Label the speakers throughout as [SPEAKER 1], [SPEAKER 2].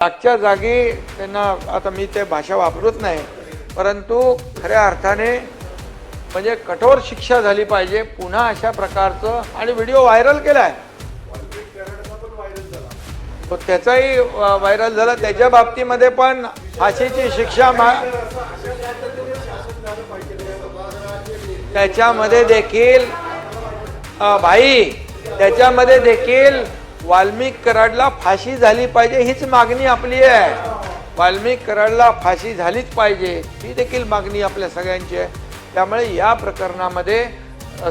[SPEAKER 1] आजच्या जागी त्यांना आता मी ते भाषा वापरत नाही परंतु खऱ्या अर्थाने म्हणजे कठोर शिक्षा झाली पाहिजे. पुन्हा अशा प्रकारचं आणि व्हिडिओ व्हायरल केला आहे त्याचाही व्हायरल झाला. त्याच्या बाबतीमध्ये पण फाशीची शिक्षा मा त्याच्यामध्ये देखील भाई त्याच्यामध्ये देखील वाल्मिक कराडला फाशी झाली पाहिजे हीच मागणी आपली आहे. वाल्मिक कराडला फाशी झालीच पाहिजे ही देखील मागणी आपल्या सगळ्यांची आहे. त्यामुळे या प्रकरणामध्ये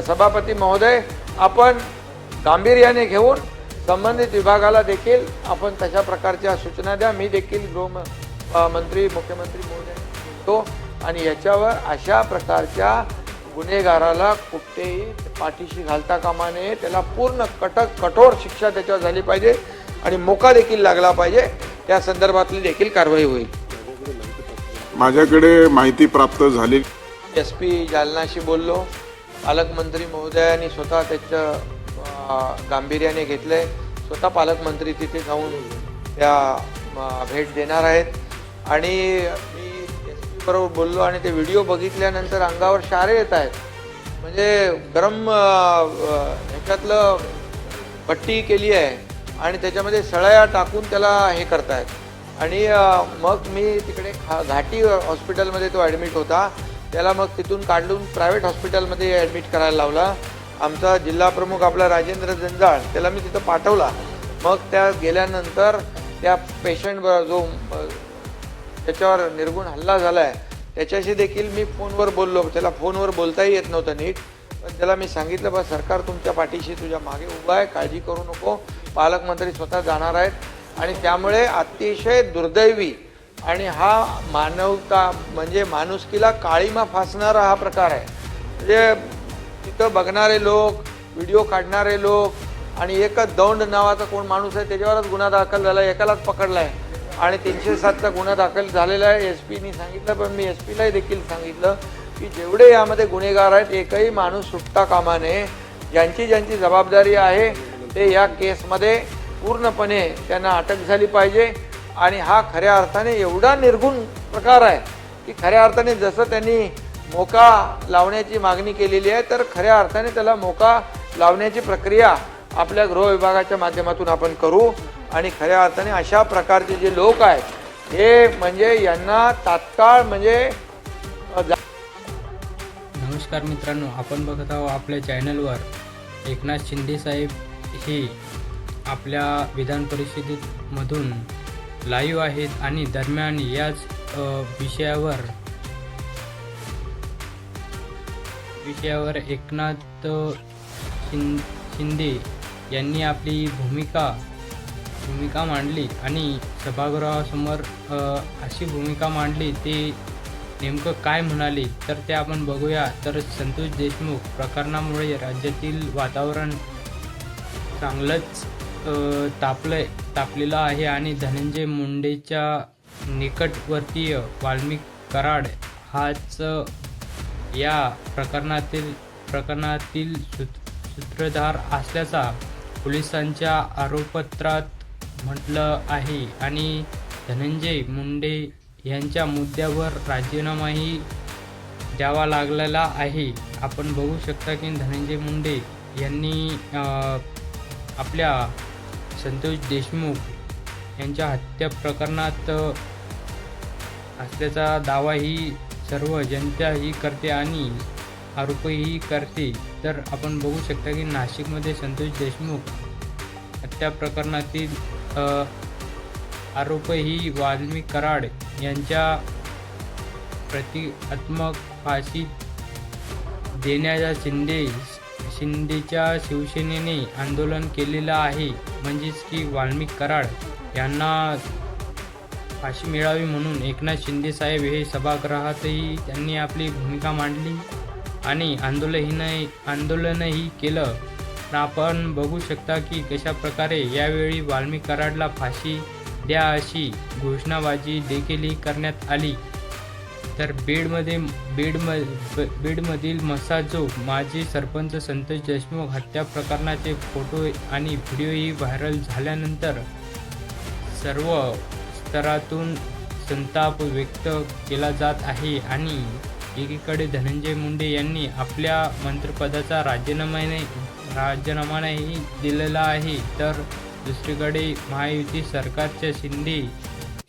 [SPEAKER 1] सभापती महोदय आपण गांभीर्याने घेऊन संबंधित विभागाला देखील आपण तशा प्रकारच्या सूचना द्या. मी देखील गृह मंत्री मुख्यमंत्री महोदय तो आणि याच्यावर अशा प्रकारच्या गुन्हेगाराला कुठेही पाठीशी घालता कामा नये. त्याला पूर्ण कटक कठोर शिक्षा त्याच्यावर झाली पाहिजे आणि मोका देखील लागला पाहिजे. त्या संदर्भातली देखील कारवाई होईल.
[SPEAKER 2] माझ्याकडे माहिती प्राप्त झाली.
[SPEAKER 1] एस पी जालनाशी बोललो. पालकमंत्री महोदयांनी स्वतः त्याचं गांभीर्याने घेतलंय. स्वतः पालकमंत्री तिथे जाऊन त्या भेट देणार आहेत. आणि मी बरोबर बोललो आणि ते व्हिडिओ बघितल्यानंतर अंगावर शारे येत आहेत. म्हणजे गरम ह्याच्यातलं पट्टी केली आहे आणि त्याच्यामध्ये सळया टाकून त्याला हे करतायत. आणि मग मी तिकडे खा घाटी हॉस्पिटलमध्ये तो ॲडमिट होता. त्याला मग तिथून काढून प्रायव्हेट हॉस्पिटलमध्ये ॲडमिट करायला लावला. आमचा जिल्हा प्रमुख आपला राजेंद्र जंजाळ त्याला मी तिथं पाठवला. मग त्या गेल्यानंतर त्या पेशंटवर जो त्याच्यावर निर्गुण हल्ला झाला आहे त्याच्याशी देखील मी फोनवर बोललो. त्याला फोनवर बोलताही येत नव्हतं नीट. पण त्याला मी सांगितलं बा सरकार तुमच्या पाठीशी तुझ्या मागे उभा आहे. काळजी करू नको. पालकमंत्री स्वतः जाणार आहेत. आणि त्यामुळे अतिशय दुर्दैवी आणि हा मानवता म्हणजे माणुसकीला काळीमा फासणारा हा प्रकार आहे. म्हणजे तिथं बघणारे लोक व्हिडिओ काढणारे लोक आणि एकच दौंड नावाचा कोण माणूस आहे त्याच्यावरच गुन्हा दाखल झाला एकालाच पकडला आहे आणि तीनशे सातचा गुन्हा दाखल झालेला आहे. एस पीनी सांगितलं पण मी एस पीलाही देखील सांगितलं की जेवढे यामध्ये गुन्हेगार आहेत एकही माणूस सुटता कामा नये. ज्यांची ज्यांची जबाबदारी आहे ते या केसमध्ये पूर्णपणे त्यांना अटक झाली पाहिजे. आणि हा खऱ्या अर्थाने एवढा निर्गुण प्रकार आहे की खऱ्या अर्थाने जसं त्यांनी मोका लावण्याची मागणी केलेली आहे तर खऱ्या अर्थाने त्याला मोका लावण्याची प्रक्रिया आपल्या गृह विभागाच्या माध्यमातून आपण करू. आणि खऱ्या अर्थाने अशा प्रकारचे जे लोक आहेत हे म्हणजे यांना तात्काळ म्हणजे
[SPEAKER 3] नमस्कार मित्रांनो आपण बघत आहोत आपल्या चॅनलवर. एकनाथ शिंदे साहेब हे आपल्या विधान परिषदेमधून लाईव्ह आहेत आणि दरम्यान याच विषयावर विषयावर एकनाथ शिं शिंदे यांनी आपली भूमिका भूमिका मांडली आणि सभागृहासमोर अशी भूमिका मांडली ते नेमकं काय म्हणाले तर ते आपण बघूया. तर संतोष देशमुख प्रकरणामुळे राज्यातील वातावरण चांगलंच तापलं तापलंय तापलेलं आहे आणि धनंजय मुंडेच्या निकटवर्तीय वाल्मिक कराड हाच या प्रकरणातील प्रकरणातील सूत- सूत्रधार असल्याचा पोलिसांच्या आरोपपत्रात म्हटलं आहे. आणि धनंजय मुंडे यांच्या मुद्द्यावर राजीनामाही द्यावा लागलेला आहे. आपण बघू शकता की धनंजय मुंडे यांनी आपल्या संतोष देशमुख यांच्या हत्या प्रकरणात असल्याचा दावाही सर्व जनता ही करते आणि आरोपही करते. तर आपण बघू शकता की नाशिकमध्ये संतोष देशमुख हत्या प्रकरणातील आरोपही वाल्मी कराड यांच्या प्रतिकात्मक फाशी देण्याचा शिंदे शिंदेच्या शिवसेनेने आंदोलन केलेलं आहे. म्हणजेच की वाल्मिक कराड यांना फाशी मिळावी म्हणून एकनाथ शिंदे साहेब हे सभागृहातही त्यांनी आपली भूमिका मांडली आणि आंदोलनही आंदोलनही केलं. तर आपण बघू शकता की कशा प्रकारे यावेळी वाल्मी कराडला फाशी द्या अशी घोषणाबाजी देखील करण्यात आली. तर बीडमध्ये बीडम बीडमधील मसाजो माजी सरपंच संतोष देशमुख हत्या प्रकरणाचे फोटो आणि व्हिडिओही व्हायरल झाल्यानंतर सर्व स्तरातून संताप व्यक्त केला जात आहे आणि एकीकडे धनंजय मुंडे यांनी आपल्या मंत्रिपदाचा राजीनामाने राजीनामाही दिलेला आहे. तर दुसरीकडे महायुती सरकारच्या शिंदे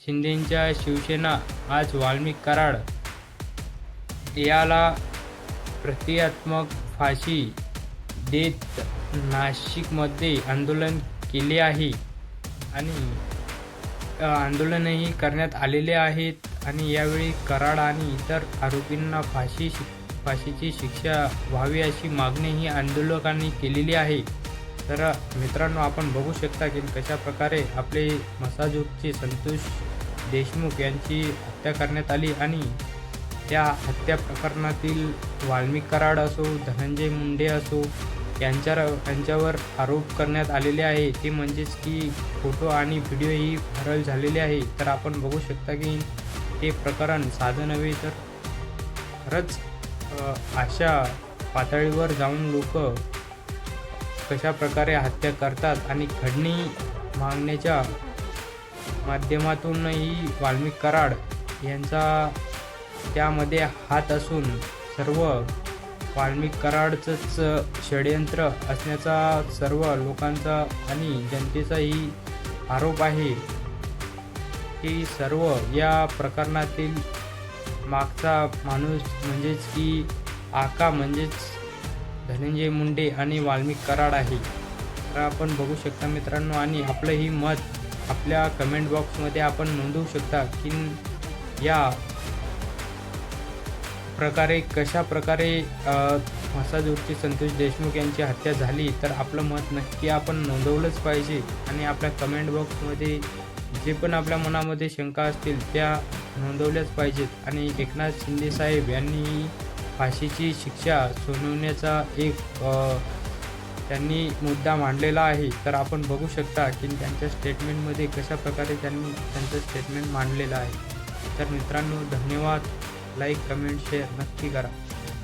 [SPEAKER 3] शिंदेच्या शिवसेना आज वाल्मिक कराड. याला प्रतिकात्मक फाशी देत नाशिकमध्ये आंदोलन केले आहे. आणि आंदोलनही करण्यात आलेले आहेत. आणि यावेळी कराड आणि इतर आरोपींना फाशी शिक फाशीची शिक्षा व्हावी अशी मागणी ही आंदोलकांनी केलेली आहे. तर मित्रांनो आपण बघू शकता की कशा प्रकारे आपले मसाजूकचे संतोष देशमुख यांची हत्या करण्यात आली आणि त्या हत्या प्रकरणातील वाल्मिक कराड असो धनंजय मुंडे असो यांच्या यांच्यावर आरोप करण्यात आलेले आहे. ते म्हणजेच की फोटो आणि व्हिडिओही व्हायरल झालेले आहे. तर आपण बघू शकता की हे प्रकरण साधं नव्हे तर खरंच अशा पातळीवर जाऊन लोक कशा प्रकारे हत्या करतात आणि खडणी मागण्याच्या माध्यमातूनही वाल्मिक कराड यांचा त्यामध्ये हात असून सर्व वाल्मिक कराडचंच षडयंत्र असण्याचा सर्व लोकांचा आणि जनतेचाही आरोप आहे की सर्व या प्रकरणातील मागचा माणूस म्हणजेच की आका म्हणजेच धनंजय मुंडे आणि वाल्मिक कराड आहे. तर आपण बघू शकता मित्रांनो आणि आपलंही मत आपल्या कमेंट बॉक्समध्ये आपण नोंदवू शकता की या प्रकारे कशा प्रकारे मसाजूरची संतोष देशमुख यांची हत्या झाली तर आपलं मत नक्की आपण नोंदवलंच पाहिजे. आणि आपल्या कमेंट बॉक्समध्ये जे पण आपल्या मनामध्ये शंका असतील त्या नोंदवल्याच पाहिजेत. आणि एकनाथ शिंदे साहेब यांनी फाशीची शिक्षा सुनावण्याचा एक त्यांनी मुद्दा मांडलेला आहे. तर आपण बघू शकता की त्यांच्या स्टेटमेंटमध्ये कशा प्रकारे त्यांनी त्यांचं स्टेटमेंट मांडलेलं आहे. तर मित्रांनो धन्यवाद. लाईक कमेंट शेअर नक्की करा.